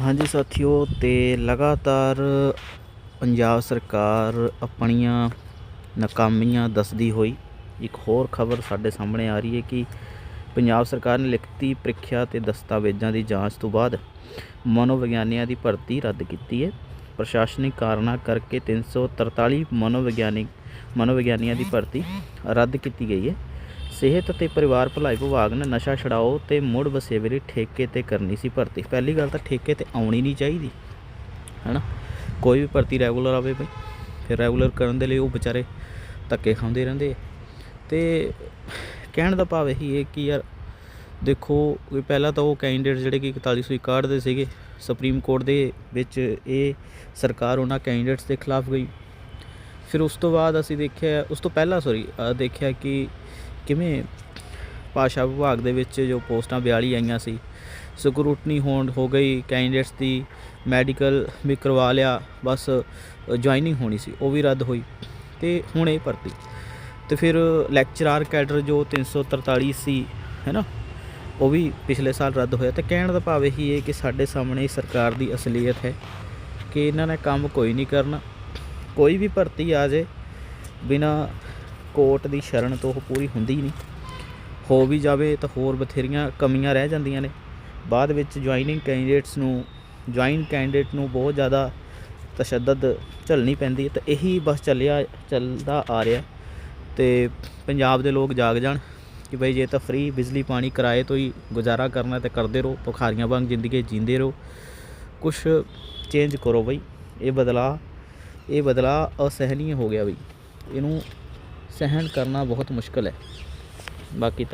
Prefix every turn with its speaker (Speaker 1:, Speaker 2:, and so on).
Speaker 1: ਹਾਂਜੀ ਸਾਥੀਓ ਤੇ ਲਗਾਤਾਰ ਪੰਜਾਬ ਸਰਕਾਰ ਆਪਣੀਆਂ ਨਾਕਾਮੀਆਂ ਦੱਸਦੀ ਹੋਈ ਇੱਕ ਹੋਰ ਖਬਰ ਸਾਡੇ ਸਾਹਮਣੇ ਆ ਰਹੀ ਹੈ ਕਿ ਪੰਜਾਬ ਸਰਕਾਰ ਨੇ ਲਿਖਤੀ ਪ੍ਰੀਖਿਆ ਤੇ ਦਸਤਾਵੇਜ਼ਾਂ ਦੀ ਜਾਂਚ ਤੋਂ ਬਾਅਦ ਮਨੋਵਿਗਿਆਨੀਆਂ ਦੀ ਭਰਤੀ ਰੱਦ ਕੀਤੀ ਹੈ। ਪ੍ਰਸ਼ਾਸਨਿਕ ਕਾਰਨਾਂ ਕਰਕੇ 343 ਮਨੋਵਿਗਿਆਨਿਕ ਮਨੋਵਿਗਿਆਨੀਆਂ ਦੀ ਭਰਤੀ ਰੱਦ ਕੀਤੀ ਗਈ ਹੈ। ਸਿਹਤ ਅਤੇ ਪਰਿਵਾਰ ਭਲਾਈ ਵਿਭਾਗ ਨੇ ਨਸ਼ਾ ਛਡਾਓ ਤੇ ਮੁੜ ਵਸੇਵੇ ਲਈ ਠੇਕੇ ਤੇ ਕਰਨੀ ਸੀ ਭਰਤੀ। ਪਹਿਲੀ ਗੱਲ ਤਾਂ ਠੇਕੇ ਤੇ ਆਉਣੀ ਨਹੀਂ ਚਾਹੀਦੀ, ਹੈਨਾ? ਕੋਈ ਵੀ ਭਰਤੀ ਰੈਗੂਲਰ ਆਵੇ ਬਈ, ਫਿਰ ਰੈਗੂਲਰ ਕਰਨ ਦੇ ਲਈ ਉਹ ਵਿਚਾਰੇ ਧੱਕੇ ਖਾਂਦੇ ਰਹਿੰਦੇ ਆ। ਤੇ ਕਹਿਣ ਦਾ ਭਾਵ ਇਹੀ ਹੈ ਕਿ ਯਾਰ ਦੇਖੋ, ਵੀ ਪਹਿਲਾਂ ਤਾਂ ਉਹ ਕੈਂਡੀਡੇਟ ਜਿਹੜੇ ਕਿ 4161 ਦੇ ਸੀਗੇ ਸੁਪਰੀਮ ਕੋਰਟ ਦੇ ਵਿੱਚ ਇਹ ਸਰਕਾਰ ਉਹਨਾਂ ਕੈਂਡੀਡੇਟਸ ਦੇ ਖਿਲਾਫ ਗਈ। ਫਿਰ ਉਸ ਤੋਂ ਬਾਅਦ ਅਸੀਂ ਦੇਖਿਆ, ਉਸ ਤੋਂ ਪਹਿਲਾਂ ਸੌਰੀ ਦੇਖਿਆ ਕਿ ਕਿਵੇਂ ਭਾਸ਼ਾ ਵਿਭਾਗ ਦੇ ਵਿੱਚ ਜੋ ਪੋਸਟਾਂ 42 ਆਈਆਂ ਸੀ, ਸਕਰੂਟਨੀ ਹੋਣ ਹੋ ਗਈ ਕੈਂਡੀਡੇਟਸ ਦੀ ਮੈਡੀਕਲ ਵੀ ਕਰਵਾ ਲਿਆ, ਬਸ ਜੁਆਇਨਿੰਗ ਹੋਣੀ ਸੀ, ਉਹ ਵੀ ਰੱਦ ਹੋਈ ਤੇ ਹੁਣ ਇਹ ਭਰਤੀ। ਤੇ ਫਿਰ ਲੈਕਚਰਾਰ ਕੈਡਰ ਜੋ 343 ਸੀ ਹੈ ਨਾ ਉਹ ਵੀ ਪਿਛਲੇ ਸਾਲ ਰੱਦ ਹੋਇਆ। ਤੇ ਕਹਿਣ ਦਾ ਭਾਵ ਇਹੀ ਹੈ ਕਿ ਸਾਡੇ ਸਾਹਮਣੇ ਸਰਕਾਰ ਦੀ ਅਸਲੀਅਤ ਹੈ ਕਿ ਇਹਨਾਂ ਨੇ ਕੰਮ ਕੋਈ ਨਹੀਂ ਕਰਨਾ, ਕੋਈ ਵੀ ਭਰਤੀ ਆ ਜਾਏ, ਬਿਨਾ ਕੋਰਟ ਦੀ ਸ਼ਰਨ ਤੋਂ ਉਹ ਪੂਰੀ ਹੁੰਦੀ ਨਹੀਂ। ਹੋ ਵੀ ਜਾਵੇ ਤਾਂ ਹੋਰ ਬਥੇਰੀਆਂ ਕਮੀਆਂ ਰਹਿ ਜਾਂਦੀਆਂ ਨੇ। ਬਾਅਦ ਵਿੱਚ ਜੁਆਇਨਿੰਗ ਕੈਂਡੀਡੇਟਸ ਨੂੰ ਜੁਆਇਨ ਕੈਂਡੀਡੇਟ ਨੂੰ ਬਹੁਤ ਜ਼ਿਆਦਾ ਤਸ਼ੱਦਦ ਝੱਲਣੀ ਪੈਂਦੀ ਹੈ ਤਾਂ ਇਹੀ ਬਸ ਚੱਲਿਆ ਚੱਲਦਾ ਆ ਰਿਹਾ। ਤੇ ਪੰਜਾਬ ਦੇ ਲੋਕ ਜਾਗ ਜਾਣ ਕਿ ਬਈ ਜੇ ਤਾਂ ਫ੍ਰੀ ਬਿਜਲੀ ਪਾਣੀ ਕਿਰਾਏ ਤੋਂ ਹੀ ਗੁਜ਼ਾਰਾ ਕਰਨਾ ਤੇ ਕਰਦੇ ਰਹੋ, ਭੁਖਾਰੀਆਂ ਵਾਂਗ ਜ਼ਿੰਦਗੀ ਜੀਂਦੇ ਰਹੋ। ਕੁਝ ਚੇਂਜ ਕਰੋ ਬਈ। ਇਹ ਬਦਲਾ ਇਹ ਬਦਲਾ ਅਸਹਿਨੀय ਹੋ ਗਿਆ ਬਈ। ਇਹਨੂੰ ਸਹਿਣ ਕਰਨਾ ਬਹੁਤ ਮੁਸ਼ਕਲ ਹੈ। ਬਾਕੀ ਤਾਂ